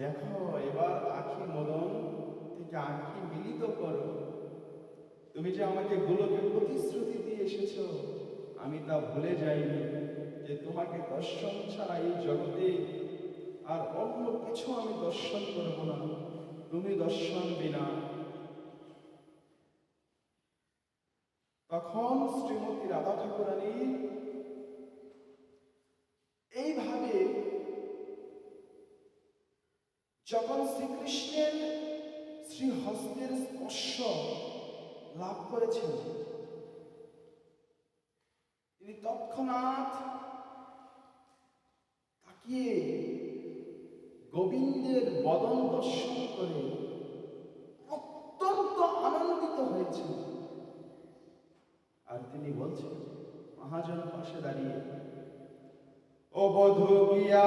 দেখো, এবার আখি মদন থেকে আখি মিলিত করো, তুমি যে আমাকে গোলকে প্রতিশ্রুতি দিয়ে এসেছ, আমি তা ভুলে যাইনি যে তোমাকে দর্শন ছাড়া এই জগতে আর অন্য কিছু আমি দর্শন করব না। তুমি দর্শন বিনা। তখন শ্রীমতী রাধা ঠাকুরানী যখন শ্রীকৃষ্ণের শ্রীহস্তের স্পর্শ লাভ করেছেন, তিনি তৎক্ষণাৎ তাকিয়ে গোবিন্দের বদন দর্শন করে অত্যন্ত আনন্দিত হয়েছেন। আর তিনি বলছেন, মহাজন পাশে দাঁড়িয়ে, ও গিয়া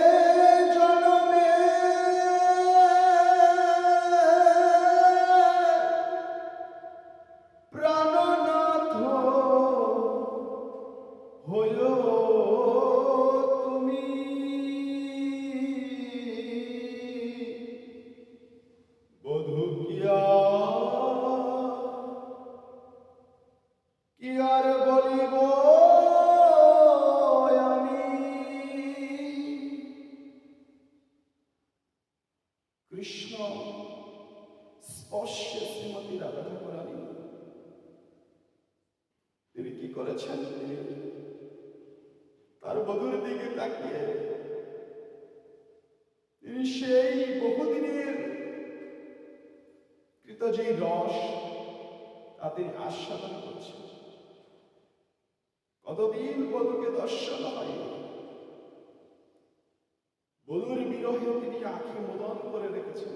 কি আর বলিব আমি? কৃষ্ণ স্পর্শে শ্রীমতী রাধা ঠাকুরানী তিনি কি করেছেন? তার বধুর দিকে তাকিয়ে তিনি সেই বহুদিনের কৃত যে রস, তা তিনি আস্বাদন করছেন। কতদিন বধুকে দর্শন হয়? বধুর বিরহে তিনি আখি মোদন করে রেখেছেন।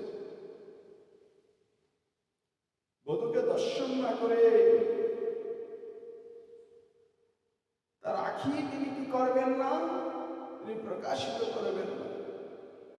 বধুকে দর্শন না করে তার আখি তিনি কি করবেন না? তিনি প্রকাশিত করবেন না।